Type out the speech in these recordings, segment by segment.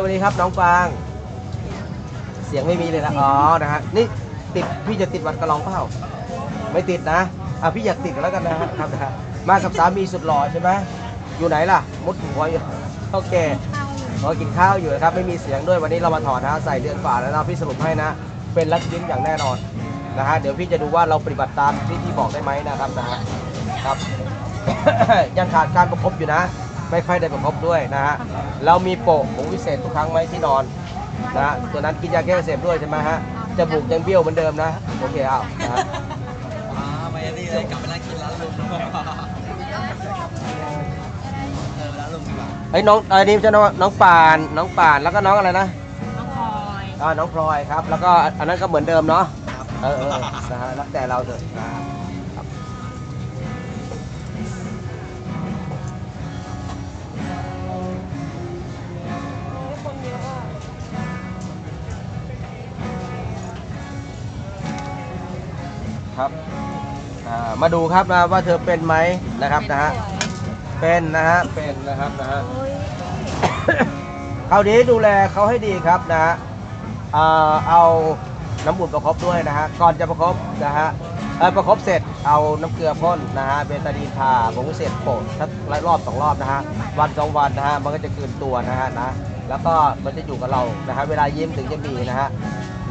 สวัสดีครับน้องฟาง เสียงไม่มีเลยนะ อ๋อ นะฮะ นี่ติดพี่จะติดวัดกระลองเปล่า ไม่ติดนะ อะพี่อยากติดก็แล้วกันนะครับนะฮะมากับสามีสุดหล่อใช่ไหมอยู่ไหนล่ะ มุดหัวอยู่โอเคขอกินข้าวอยู่นะครับ ไม่มีเสียงด้วยวันนี้เรามาถอดนะฮะใส่เดือนฝ่าแล้วนะพี่สรุปให้นะ เป็นลักยิ้มอย่างแน่นอนนะฮะ เดี๋ยวพี่จะดูว่าเราปฏิบัติตามที่พี่บอกได้ไหมนะครับนะฮะ ครับ ยังขาดการประคบอยู่นะ ไม่ค่อยได้ประคบด้วยนะฮะเรามีโปะผงวิเศษทุกครั้งไหมที่นอนนะฮะตัวนั้นกินยาแก้อักเสพด้วยใช่ไหมฮะจมูกยังเบี้ยวเหมือนเดิมนะโอเคเอานะฮะอ่าไม่นี่เลยกลับไปนั่งกินร้านลุงเออร้านลุงดีกว่าไอ้ยน้องไอ้นี่จะน้องน้องปานน้องปานแล้วก็น้องอะไรนะน้องพลอยอ่าน้องพลอยครับ แล้วก็อันนั้นก็เหมือนเดิมเนาะครับ เออเออนะฮะแล้วแต่เราเถอะนะ ครับอ่ามาดูครับนะว่าเธอเป็นไหมนะครับนะฮะเป็นนะฮะเป็นนะครับนะฮะ คราวนี้ดูแลเขาให้ดีครับนะฮะเอ่อเอาน้ำอุ่นประคบด้วยนะฮะก่อนจะประคบนะฮะเออประคบเสร็จเอาน้ำเกลือพ่นนะฮะเบตาดีนทาผงเสร็จโปะสักหลายรอบสองรอบนะฮะวันสองวันนะฮะมันก็จะคืนตัวนะฮะนะแล้วก็มันจะอยู่กับเรานะฮะเวลายิ้มถึงจะมีนะฮะ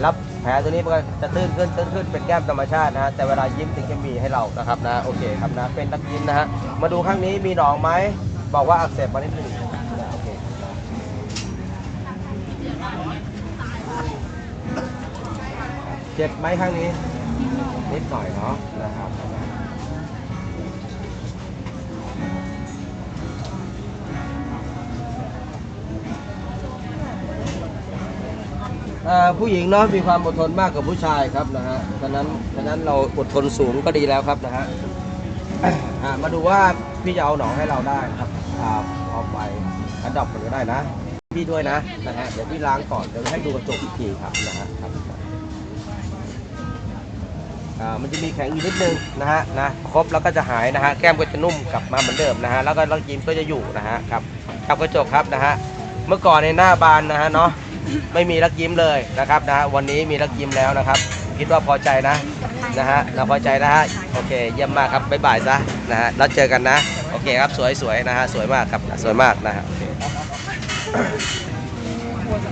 รับแผลตัวนี้มันก็จะตื้นขึ้นตื้นขึ้นเป็นแก้มธรรมชาตินะฮะแต่เวลายิ้มถึงจะมีให้เรานะครับนะโอเคครับนะเป็นนักยิ้มนะฮะมาดูข้างนี้มีหนองไหมบอกว่าอักเสบมานิดนึงโอเคเจ็บไหมข้างนี้นิดหน่อยเนาะนะครับ ผู้หญิงเนาะมีความอดทนมากกว่าผู้ชายครับนะฮะฉะนั้นฉะนั้นเราอดทนสูงก็ดีแล้วครับนะฮะอะมาดูว่าพี่จะเอาหนองให้เราได้ครับอ่าเอาไปอันดับมันก็ได้นะ พี่ด้วยนะนะฮะเดี๋ยวพี่ล้างก่อนเดี๋ยวให้ดูกระจกอีกทีครับนะฮะครับอ่ามันจะมีแข็งอยู่นิดนึงนะฮะนะครบแล้วก็จะหายนะฮะแก้มก็จะนุ่มกลับมาเหมือนเดิมนะฮะแล้วก็ลักยิ้มก็จะอยู่นะฮะครับกับกระจกครับนะฮะเมื่อก่อนในหน้าบานนะฮะเนาะ ไม่มีลักยิ้มเลยนะครับนะฮะวันนี้มีลักยิ้มแล้วนะครับ คิดว่าพอใจนะนะฮะเราพอใจนะฮะโอเคเยี่ยมมากครับบ๊ายบายซะนะฮะแล้วเจอกันนะ โอเคครับสวยๆนะฮะสวยมากครับสวยมากนะฮะ